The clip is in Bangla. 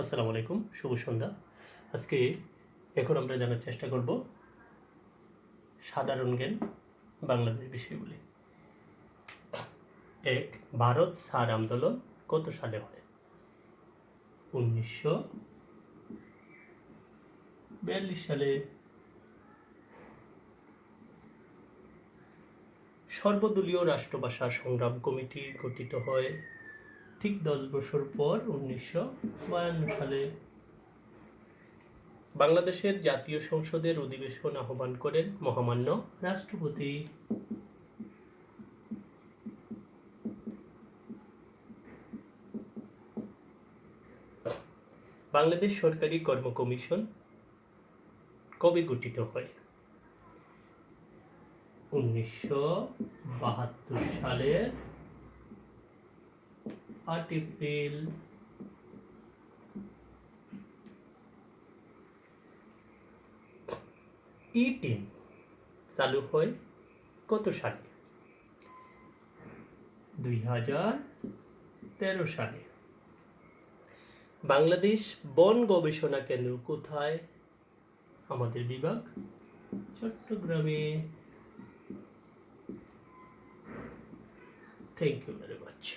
আসসালামু আলাইকুম, শুভ সন্ধ্যা। আজকে এখন আমরা জানার চেষ্টা করব সাধারণ জ্ঞান বাংলাদেশ বিষয়গুলি। এক, ভারত সার আন্দোলন কত সালে হয়? উনিশশো বিয়াল্লিশ সালে। সর্বদলীয় রাষ্ট্রভাষা সংগ্রাম কমিটি গঠিত হয় ঠিক দশ বছর পর উনিশশো বায়ান্ন সালে বাংলাদেশের জাতীয় সংসদের অধিবেশন আহ্বান করেন মহামান্য রাষ্ট্রপতি। বাংলাদেশ সরকারি কর্ম কমিশন কবে গঠিত হয়? উনিশশো বাহাত্তর সালের এপ্রিল ই টিম চালু হয় কত সালে? দুই হাজার তেরো সালে। বাংলাদেশ বন গবেষণা কেন্দ্র কোথায়? আমাদের বিভাগ চট্টগ্রামে। Thank you very much